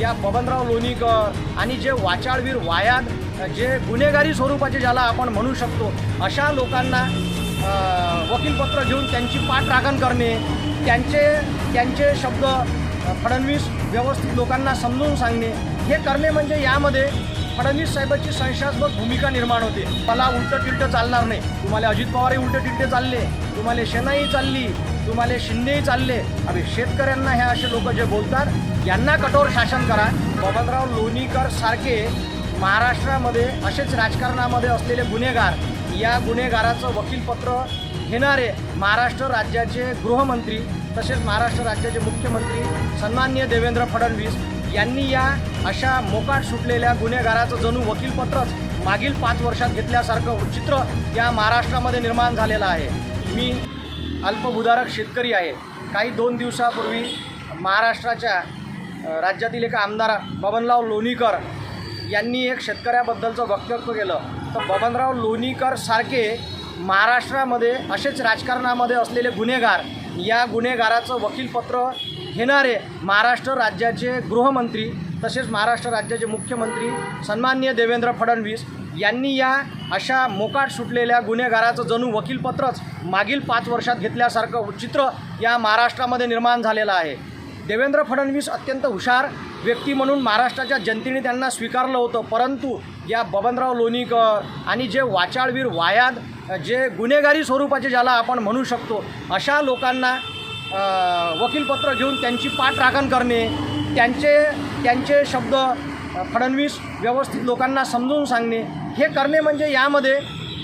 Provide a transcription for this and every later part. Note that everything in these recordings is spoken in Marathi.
या बबनराव लोणीकर आणि जे वाचाळवीर वायाद जे गुन्हेगारी स्वरूपाचे ज्याला आपण म्हणू शकतो अशा लोकांना वकीलपत्र घेऊन त्यांची पाठराखण करणे त्यांचे त्यांचे शब्द फडणवीस व्यवस्थित लोकांना समजून सांगणे हे करणे म्हणजे यामध्ये फडणवीस साहेबांची संशयास्पद भूमिका निर्माण होते. मला उलटं तिलटं चालणार नाही. तुम्हाला अजित पवारही उलटं तिलटे चालले. तुम्हाला शेनाई चालली तुम्हाला शिंदेही चालले. अरे शेतकऱ्यांना हे असे लोक जे बोलतात यांना कठोर शासन करा. बबनराव लोणीकर सारखे महाराष्ट्रामध्ये असेच राजकारणामध्ये असलेले गुन्हेगार या गुन्हेगाराचं वकीलपत्र घेणारे महाराष्ट्र राज्याचे गृहमंत्री तसेच महाराष्ट्र राज्याचे मुख्यमंत्री सन्माननीय देवेंद्र फडणवीस यांनी या अशा मोकाट सुटलेल्या गुन्हेगाराचं जणू वकीलपत्रच मागील पाच वर्षात घेतल्यासारखं चित्र या महाराष्ट्रामध्ये निर्माण झालेलं आहे. मी अल्पभूधारक शेतकरी आहे. काही दोन दिवसापूर्वी महाराष्ट्राच्या राज्यातील एक आमदार बबनराव लोणीकर यांनी एक शेतकऱ्याबद्दलचं वक्तव्य केलं. तर बबनराव लोणीकर सारखे महाराष्ट्रामध्ये असेच राजकारणामध्ये असलेले गुन्हेगार या गुन्हेगाराचं वकीलपत्र घेणारे महाराष्ट्र राज्याचे गृहमंत्री तसेच महाराष्ट्र राज्याचे मुख्यमंत्री सन्माननीय देवेंद्र फडणवीस यांनी या अशा मोकाट सुटलेल्या गुन्हेगाराचं जणू वकीलपत्रच मागील पाच वर्षात घेतल्यासारखं चित्र या महाराष्ट्रामध्ये निर्माण झालेलं आहे. देवेंद्र फडणवीस अत्यंत हुशार व्यक्ती म्हणून महाराष्ट्राच्या जनतेने त्यांना स्वीकारलं होतं परंतु या बबनराव लोणीकर आणि जे वाचाळवीर वायाद जे गुन्हेगारी स्वरूपाचे ज्याला आपण म्हणू शकतो अशा लोकांना वकीलपत्र घेऊन त्यांची पाठराखण करणे त्यांचे त्यांचे शब्द फडणवीस व्यवस्थित लोकांना समजून सांगणे हे करणे म्हणजे यामध्ये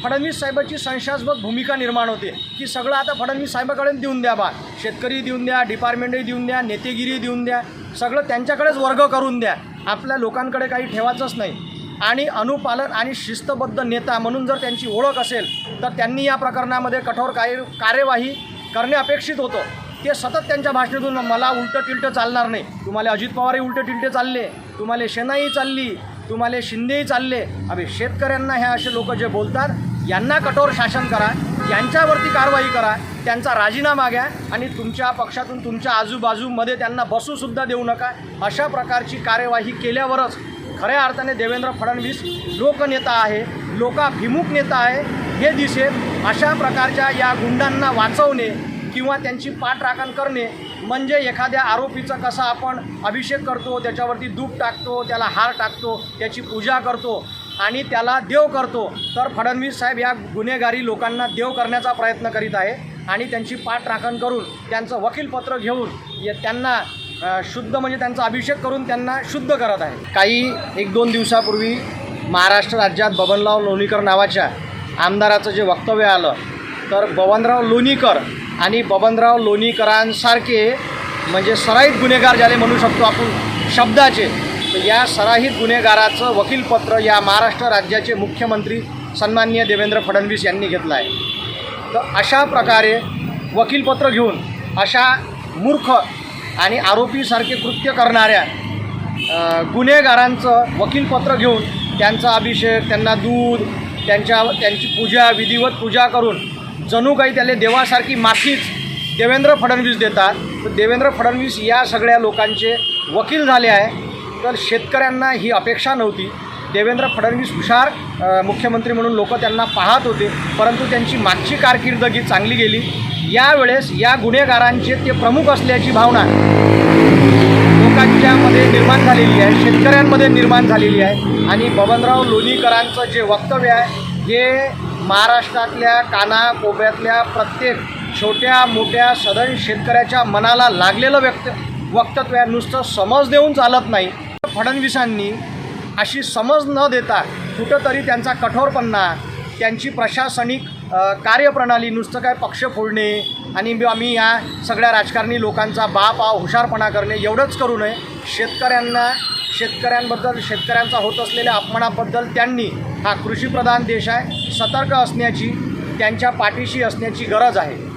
फडणवीस साहेबाची संशयास्पद भूमिका निर्माण होते. की सगळं आता फडणवीस साहेबाकडे देऊन द्या बा. शेतकरी देऊन द्या डिपार्टमेंटही देऊन द्या नेतेगिरी देऊन द्या. सगळं त्यांच्याकडेच वर्ग करून द्या. आपल्या लोकांकडे काही ठेवायचंच नाही. आणि अनुपालन आणि शिस्तबद्ध नेता म्हणून जर त्यांची ओळख असेल तर त्यांनी या प्रकरणामध्ये कठोर कार्य कार्यवाही करणे अपेक्षित होतं. ते सतत त्यांच्या भाषणातून मला उलटं तिलटं चालणार नाही. तुम्हाला अजित पवारही उलटं तिलटे चालले. तुम्हाला शेनाही चालली. तुम्हाला शिंदेही चालले. अरे शेतकऱ्यांना हे असे लोक जे बोलतात यांना कठोर शासन करा यांच्यावरती कारवाई करा त्यांचा राजीनामा घ्या आणि तुमच्या पक्षातून तुमच्या आजूबाजूमध्ये त्यांना बसूसुद्धा देऊ नका. अशा प्रकारची कार्यवाही केल्यावरच खऱ्या अर्थाने देवेंद्र फडणवीस लोकनेता आहे लोकाभिमुख नेता आहे हे दिसेल. अशा प्रकारच्या या गुंडांना वाचवणे किंवा त्यांची पाठराखण करणे म्हणजे एखाद्या आरोपीचा कसा आपण अभिषेक करतो त्याच्यावरती दूध टाकतो त्याला हार टाकतो त्याची पूजा करतो आणि त्याला देव करतो तर फडणवीस साहेब या गुन्हेगारी लोकांना देव करण्याचा प्रयत्न करीत आहे आणि त्यांची पाठराखण करून त्यांचं वकीलपत्र घेऊन त्यांना शुद्ध म्हणजे त्यांचा अभिषेक करून त्यांना शुद्ध करत आहे. काही एक दोन दिवसापूर्वी महाराष्ट्र राज्यात बबनराव लोणीकर नावाच्या आमदाराचं जे वक्तव्य आलं तर बबनराव लोणीकर आणि बबनराव लोणीकरांसारखे म्हणजे सराईत गुन्हेगार ज्याला म्हणू शकतो आपण शब्दाचे तर या सराईत गुन्हेगाराचं वकीलपत्र या महाराष्ट्र राज्याचे मुख्यमंत्री सन्माननीय देवेंद्र फडणवीस यांनी घेतलं आहे. तर अशा प्रकारे वकीलपत्र घेऊन अशा मूर्ख आणि आरोपीसारखे कृत्य करणाऱ्या गुन्हेगारांचं वकीलपत्र घेऊन त्यांचा अभिषेक त्यांना दूध त्यांच्या त्यांची पूजा विधिवत पूजा करून जणू काही त्याला देवासारखी माफीच देवेंद्र फडणवीस देतात. तर देवेंद्र फडणवीस या सगळ्या लोकांचे वकील झाले आहे. तर शेतकऱ्यांना ही अपेक्षा नव्हती. देवेंद्र फडणवीस हुशार मुख्यमंत्री म्हणून लोक त्यांना पाहत होते. परंतु त्यांची मागची कारकिर्दगी चांगली गेली. यावेळेस या गुन्हेगारांचे ते प्रमुख असल्याची भावना लोकांच्यामध्ये निर्माण झालेली आहे. शेतकऱ्यांमध्ये निर्माण झालेली आहे. आणि बबनराव लोणीकरांचं जे वक्तव्य आहे हे महाराष्ट्रातल्या कानाकोपऱ्यातल्या प्रत्येक छोट्या मोठ्या सदन शेतकऱ्याच्या मनाला लागलेलं व्यक्त वक्तव्य नुसतं समज देऊन चालत नाही. फडणवीसांनी अशी समज न देता कुठंतरी त्यांचा कठोरपणा त्यांची प्रशासनिक कार्यप्रणाली नुसतं काय पक्ष फोडणे आणि आम्ही या सगळ्या राजकारणी लोकांचा बाप आव हुशारपणा करणे एवढंच करू नये. शेतकऱ्यांना शेतकऱ्यांबद्दल शेतकऱ्यांचा होत असलेल्या अपमानाबद्दल त्यांनी हा कृषीप्रधान देश आहे सतर्क असण्याची त्यांच्या पाठीशी असण्याची गरज आहे.